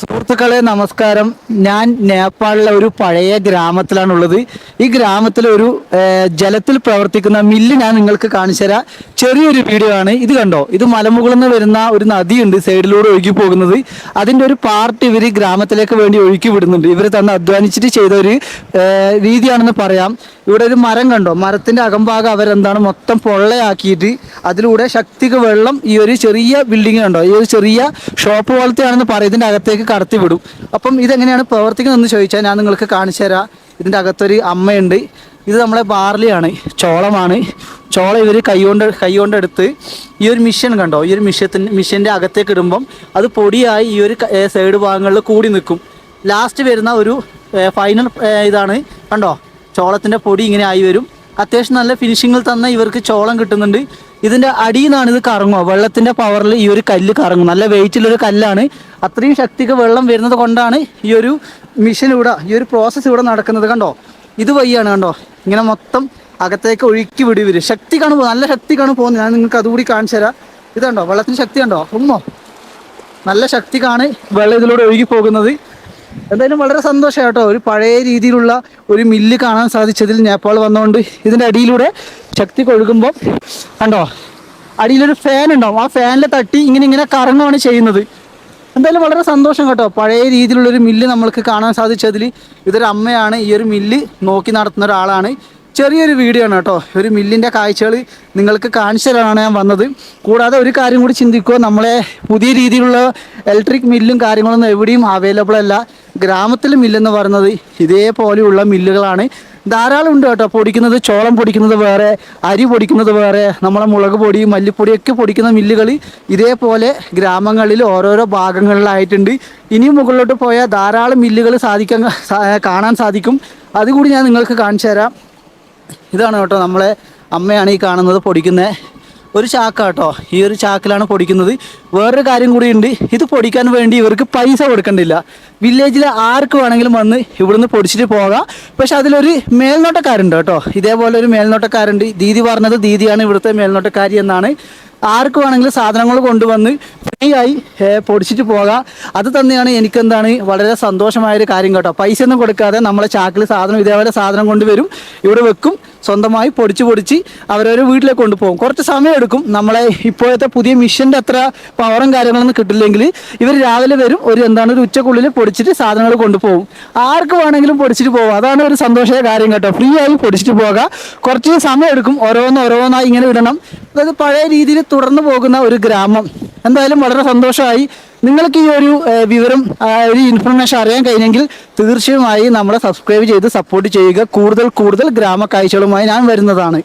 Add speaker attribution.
Speaker 1: സുഹൃത്തുക്കളെ നമസ്കാരം. ഞാൻ നേപ്പാളിലെ ഒരു പഴയ ഗ്രാമത്തിലാണുള്ളത്. ഈ ഗ്രാമത്തിലെ ഒരു ജലത്തിൽ പ്രവർത്തിക്കുന്ന മില്ല് ഞാൻ നിങ്ങൾക്ക് കാണിച്ചു തരാം. ചെറിയൊരു വീഡിയോ ആണ്. ഇത് കണ്ടോ? ഇത് മലമുകളിൽ നിന്ന് വരുന്ന ഒരു നദിയുണ്ട്. സൈഡിലൂടെ ഒഴുകി പോകുന്നത്. അതിന്റെ ഒരു പാർട്ട് ഇവർ ഗ്രാമത്തിലേക്ക് വേണ്ടി ഒഴുക്കി വിടുന്നുണ്ട്. ഇവർ തന്നെ അധ്വാനിച്ചിട്ട് ചെയ്ത ഒരു രീതിയാണെന്ന് പറയാം. ഇവിടെ ഒരു മരം കണ്ടോ? മരത്തിന്റെ അകംഭാഗം അവരെന്താണ്? മൊത്തം പൊള്ളയാക്കിയിട്ട് അതിലൂടെ ശക്തിക്ക് വെള്ളം ഈ ഒരു ചെറിയ ബിൽഡിംഗ് കണ്ടോ? ഈ ഒരു ചെറിയ ഷോപ്പ് പോലത്തെയാണെന്ന് പറയും ഇതിന്റെ അകത്തേക്ക് കടത്തി വിടും അപ്പം ഇതെങ്ങനെയാണ് പ്രവർത്തിക്കുന്നതെന്ന് ചോദിച്ചാൽ ഞാൻ നിങ്ങൾക്ക് കാണിച്ചു തരാം. ഇതിന്റെ അകത്തൊരു അമ്മയുണ്ട്. ഇത് നമ്മളെ ബാർലിയാണ്. ചോളമാണ്. ചോള ഇവർ കൈകൊണ്ട് കൈകൊണ്ട് എടുത്ത് ഈ ഒരു മിഷൻ കണ്ടോ? ഈ ഒരു മിഷ്യത്തിന്റെ മിഷ്യന്റെ അകത്തേക്ക് ഇടുമ്പം അത് പൊടിയായി ഈ ഒരു സൈഡ് ഭാഗങ്ങളിൽ കൂടി നിൽക്കും. ലാസ്റ്റ് വരുന്ന ഒരു ഫൈനൽ ഇതാണ്. കണ്ടോ? ചോളത്തിന്റെ പൊടി ഇങ്ങനെ ആയി വരും. അത്യാവശ്യം നല്ല ഫിനിഷിങ്ങിൽ തന്നെ ഇവർക്ക് ചോളം കിട്ടുന്നുണ്ട്. ഇതിന്റെ അടിയിൽ നിന്നാണ് ഇത് കറങ്ങുക. വെള്ളത്തിന്റെ പവറിൽ ഈ ഒരു കല്ല് കറങ്ങും. നല്ല വെയിറ്റുള്ളൊരു കല്ലാണ്. അത്രയും ശക്തിക്ക് വെള്ളം വരുന്നത് കൊണ്ടാണ് ഈ ഒരു മിഷൻ ഇവിടെ ഈ ഒരു പ്രോസസ്സ് ഇവിടെ നടക്കുന്നത് കണ്ടോ? ഇത് വയ്യാണ് കണ്ടോ? ഇങ്ങനെ മൊത്തം അകത്തേക്ക് ഒഴുക്കി വിടി വരും ശക്തിക്കാണ് പോകുന്നത് നല്ല ശക്തിക്കാണ് പോകുന്നത്. ഞാൻ നിങ്ങൾക്ക് അതുകൂടി കാണിച്ചു തരാം. ഇതുണ്ടോ വെള്ളത്തിന് ശക്തി ഉണ്ടോ ഉമ്മോ? നല്ല ശക്തിക്കാണ് വെള്ളം ഇതിലൂടെ ഒഴുകി പോകുന്നത്. എന്തായാലും വളരെ സന്തോഷം കേട്ടോ. ഒരു പഴയ രീതിയിലുള്ള ഒരു മില്ല് കാണാൻ സാധിച്ചതിൽ നേപ്പാൾ വന്നുകൊണ്ട് ഇതിന്റെ അടിയിലൂടെ ശക്തി കൊഴുകുമ്പോൾ കണ്ടോ? അടിയിലൊരു ഫാൻ ഉണ്ടാവും. ആ ഫാനിൽ തട്ടി ഇങ്ങനെ ഇങ്ങനെ കറങ്ങുകയാണ് ചെയ്യുന്നത്. എന്തായാലും വളരെ സന്തോഷം കേട്ടോ. പഴയ രീതിയിലുള്ളൊരു മില്ല് നമ്മൾക്ക് കാണാൻ സാധിച്ചതിൽ ഇതൊരു അമ്മയാണ്. ഈ ഒരു മില്ല് നോക്കി നടത്തുന്ന ഒരാളാണ്. ചെറിയൊരു വീഡിയോ ആണ് കേട്ടോ. ഒരു മില്ലിന്റെ കാഴ്ചകൾ നിങ്ങൾക്ക് കാണിച്ചു തരാനാണ് ഞാൻ വന്നത്. കൂടാതെ ഒരു കാര്യം കൂടി ചിന്തിക്കുക. നമ്മളെ പുതിയ രീതിയിലുള്ള ഇലക്ട്രിക് മില്ലും കാര്യങ്ങളൊന്നും എവിടെയും അവൈലബിൾ അല്ല. ഗ്രാമത്തിലെ മില്ലെന്ന് പറയുന്നത് ഇതേപോലെയുള്ള മില്ലുകളാണ് ധാരാളം ഉണ്ട് കേട്ടോ. പൊടിക്കുന്നത് ചോളം പൊടിക്കുന്നത് വേറെ അരി പൊടിക്കുന്നത് വേറെ നമ്മളെ മുളക് പൊടി മല്ലിപ്പൊടിയൊക്കെ പൊടിക്കുന്ന മില്ലുകൾ ഇതേപോലെ ഗ്രാമങ്ങളിൽ ഓരോരോ ഭാഗങ്ങളിലായിട്ടുണ്ട്. ഇനിയും മുകളിലോട്ട് പോയാൽ ധാരാളം മില്ലുകൾ സാധിക്കാൻ കാണാൻ സാധിക്കും. അതുകൂടി ഞാൻ നിങ്ങൾക്ക് കാണിച്ചു തരാം. ഇതാണ് കേട്ടോ നമ്മളെ അമ്മയാണ് ഈ കാണുന്നത് പൊടിക്കുന്നത്. ഒരു ചാക്ക കേട്ടോ ഈ ഒരു ചാക്കിലാണ് പൊടിക്കുന്നത്. വേറൊരു കാര്യം കൂടിയുണ്ട്. ഇത് പൊടിക്കാൻ വേണ്ടി ഇവർക്ക് പൈസ കൊടുക്കണ്ടില്ല. വില്ലേജിലെ ആർക്ക് വേണമെങ്കിലും വന്ന് ഇവിടുന്ന് പൊടിച്ചിട്ട് പോകാം. പക്ഷെ അതിലൊരു മേൽനോട്ടക്കാരുണ്ട് കേട്ടോ. ഇതേപോലെ ഒരു മേൽനോട്ടക്കാരുണ്ട്. ദീദി പറഞ്ഞത് ദീദിയാണ് ഇവിടുത്തെ മേൽനോട്ടക്കാരി എന്നാണ്. ആർക്ക് വേണമെങ്കിലും സാധനങ്ങൾ കൊണ്ടുവന്ന് ഫ്രീ ആയി ഏ, പൊടിച്ചിട്ട് പോകാം. അത് തന്നെയാണ് എനിക്കെന്താണ് വളരെ സന്തോഷമായൊരു കാര്യം കേട്ടോ. പൈസ ഒന്നും കൊടുക്കാതെ നമ്മളെ ചാക്കിൽ സാധനം ഇതേപോലെ സാധനം കൊണ്ടുവരും. ഇവിടെ വെക്കും സ്വന്തമായി പൊടിച്ച് പൊടിച്ച് അവരവരെ വീട്ടിലേക്ക് കൊണ്ടുപോകും. കുറച്ച് സമയം എടുക്കും നമ്മളെ ഇപ്പോഴത്തെ പുതിയ മിഷന്റെ അത്ര പവറും കാര്യങ്ങളൊന്നും കിട്ടില്ലെങ്കിൽ. ഇവർ രാവിലെ വരും ഒരു എന്താണ് ഒരു ഉച്ചക്കുള്ളിൽ പൊടിച്ചിട്ട് സാധനങ്ങൾ കൊണ്ടുപോകും. ആർക്ക് വേണമെങ്കിലും പൊടിച്ചിട്ട് പോകും. അതാണ് ഒരു സന്തോഷമായ കാര്യം കേട്ടോ. ഫ്രീ ആയി പൊടിച്ചിട്ട് പോകാം. കുറച്ച് സമയം എടുക്കും ഓരോന്ന് ഓരോന്നായി ഇങ്ങനെ വിടണം. അതായത് പഴയ രീതിയിൽ തുടർന്ന് പോകുന്ന ഒരു ഗ്രാമം. എന്തായാലും വളരെ സന്തോഷമായി. നിങ്ങൾക്ക് ഈ ഒരു വിവരം ഒരു ഇൻഫർമേഷൻ അറിയാൻ കഴിഞ്ഞെങ്കിൽ തീർച്ചയായും നമ്മളെ സബ്സ്ക്രൈബ് ചെയ്ത് സപ്പോർട്ട് ചെയ്യുക. കൂടുതൽ കൂടുതൽ ഗ്രാമ കാഴ്ചകളുമായി ഞാൻ വരുന്നതാണ്.